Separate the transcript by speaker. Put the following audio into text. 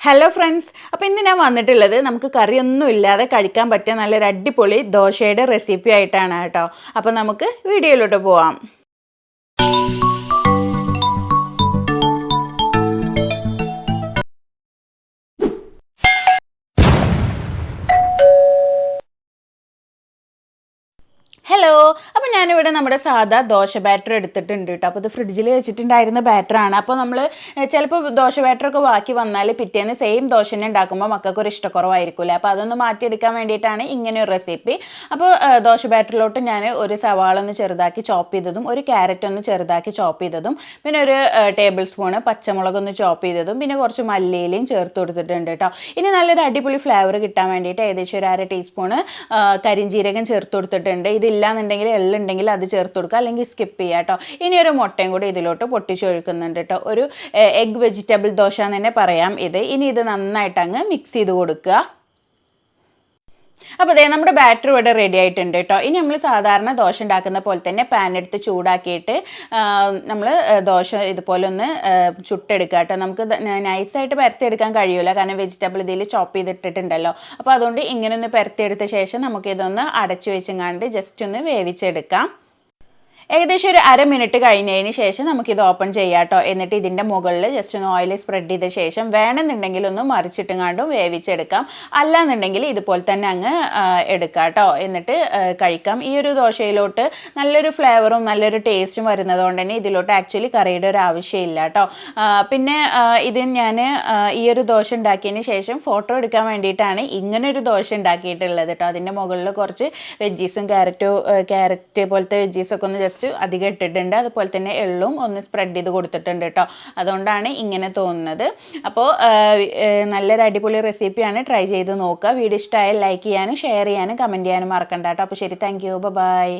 Speaker 1: Hello friends അപ്പോൾ ഇന്ന് ഞാൻ വന്നിട്ടുള്ളത് നമുക്ക് കറിയൊന്നും ഇല്ലാതെ കഴിക്കാൻ പറ്റിയ നല്ലൊരു അടിപൊളി ദോശയുടെ റെസിപ്പി ആയിട്ടാണ് കേട്ടോ. അപ്പോൾ നമുക്ക് വീഡിയോയിലോട്ട് പോവാം. ഹലോ അപ്പോൾ ഞാനിവിടെ നമ്മുടെ സാധാ ദോശ ബാറ്റർ എടുത്തിട്ടുണ്ട് കേട്ടോ അപ്പോൾ ഇത് ഫ്രിഡ്ജിൽ വെച്ചിട്ടുണ്ടായിരുന്ന ബാറ്ററാണ് അപ്പോൾ നമ്മൾ ചിലപ്പോൾ ദോശ ബാറ്ററൊക്കെ ബാക്കി വന്നാൽ പിറ്റേന്ന് സെയിം ദോശ തന്നെ ഉണ്ടാക്കുമ്പോൾ മക്കൾക്ക് ഒരു ഇഷ്ടക്കുറവായിരിക്കില്ല? അപ്പോൾ അതൊന്ന് മാറ്റിയെടുക്കാൻ വേണ്ടിയിട്ടാണ് ഇങ്ങനെ ഒരു റെസിപ്പി അപ്പോൾ ദോശ ബാറ്ററിലോട്ട് ഞാൻ ഒരു സവാള ഒന്ന് ചെറുതാക്കി ചോപ്പ് ചെയ്തതും ഒരു ക്യാരറ്റ് ഒന്ന് ചെറുതാക്കി ചോപ്പ് ചെയ്തതും പിന്നെ ഒരു ടേബിൾ സ്പൂണ് പച്ചമുളക് ഒന്ന് ചോപ്പ് ചെയ്തതും പിന്നെ കുറച്ച് മല്ലിയിലയും ചേർത്ത് കൊടുത്തിട്ടുണ്ട് കേട്ടോ ഇനി നല്ലൊരു അടിപൊളി ഫ്ലേവർ കിട്ടാൻ വേണ്ടിയിട്ട് ഏകദേശം ഒരു അര ടീസ്പൂണ് കരിഞ്ജീരകം ചേർത്ത് കൊടുത്തിട്ടുണ്ട്. ഇതില്ല എന്നുണ്ടെങ്കിൽ എള്ളുണ്ടെങ്കിൽ അത് ചേർത്ത് കൊടുക്കുക. അല്ലെങ്കിൽ സ്കിപ്പ് ചെയ്യുക കേട്ടോ. ഇനി ഒരു മുട്ടയും കൂടി ഇതിലോട്ട് പൊട്ടിച്ചൊഴുക്കുന്നുണ്ട് കേട്ടോ. ഒരു എഗ് വെജിറ്റബിൾ ദോശ എന്ന് തന്നെ പറയാം ഇത്. ഇനി ഇത് നന്നായിട്ട് അങ്ങ് മിക്സ് ചെയ്ത് കൊടുക്കുക. അപ്പോൾ അതെ നമ്മുടെ ബാറ്ററി ഇവിടെ റെഡി ആയിട്ടുണ്ട് കേട്ടോ ഇനി നമ്മൾ സാധാരണ ദോശ ഉണ്ടാക്കുന്ന പോലെ തന്നെ പാൻ എടുത്ത് ചൂടാക്കിയിട്ട് നമ്മൾ ദോശ ഇതുപോലെ ഒന്ന് ചുട്ടെടുക്കുക കേട്ടോ നമുക്ക് നൈസായിട്ട് പരത്തിയെടുക്കാൻ കഴിയില്ല കാരണം വെജിറ്റബിൾ ഇതിൽ ചോപ്പ് ചെയ്തിട്ടിട്ടുണ്ടല്ലോ. അപ്പോൾ അതുകൊണ്ട് ഇങ്ങനെ ഒന്ന് പരത്തിയെടുത്ത ശേഷം നമുക്കിതൊന്ന് അടച്ചു വെച്ചങ്ങാണ്ട് ജസ്റ്റ് ഒന്ന് വേവിച്ചെടുക്കാം. ഏകദേശം ഒരു അര മിനിറ്റ് കഴിഞ്ഞതിന് ശേഷം നമുക്കിത് ഓപ്പൺ ചെയ്യാട്ടോ എന്നിട്ട് ഇതിന്റെ മുകളിൽ ജസ്റ്റ് ഒന്ന് ഓയിൽ സ്പ്രെഡ് ചെയ്ത ശേഷം വേണമെന്നുണ്ടെങ്കിൽ ഒന്ന് മറിച്ചിട്ടുങ്ങാണ്ടും വേവിച്ചെടുക്കാം. അല്ലാന്നുണ്ടെങ്കിൽ ഇതുപോലെ തന്നെ അങ്ങ് എടുക്കാം കേട്ടോ എന്നിട്ട് കഴിക്കാം. ഈ ഒരു ദോശയിലോട്ട് നല്ലൊരു ഫ്ലേവറും നല്ലൊരു ടേസ്റ്റും വരുന്നതുകൊണ്ട് തന്നെ ഇതിലോട്ട് ആക്ച്വലി കറിയുടെ ഒരു ആവശ്യമില്ല കേട്ടോ പിന്നെ ഇത് ഞാൻ ഈ ഒരു ദോശ ഉണ്ടാക്കിയതിന് ശേഷം ഫോട്ടോ എടുക്കാൻ വേണ്ടിയിട്ടാണ് ഇങ്ങനൊരു ദോശ ഉണ്ടാക്കിയിട്ടുള്ളത് കേട്ടോ അതിന്റെ മുകളിൽ കുറച്ച് വെജീസും ക്യാരറ്റും ക്യാരറ്റ് പോലത്തെ വെജീസൊക്കെ ഒന്ന് ജസ്റ്റ് കുറച്ച് അധികം ഇട്ടിട്ടുണ്ട്. അതുപോലെ തന്നെ എള്ളും ഒന്ന് സ്പ്രെഡ് ചെയ്ത് കൊടുത്തിട്ടുണ്ട് കേട്ടോ അതുകൊണ്ടാണ് ഇങ്ങനെ തോന്നുന്നത്. അപ്പോൾ നല്ലൊരു അടിപൊളി റെസിപ്പിയാണ് ട്രൈ ചെയ്ത് നോക്കുക. വീഡിയോ ഇഷ്ടമായാൽ ലൈക്ക് ചെയ്യാനും ഷെയർ ചെയ്യാനും കമന്റ് ചെയ്യാനും മറക്കണ്ട കേട്ടോ അപ്പോൾ ശരി. Thank you by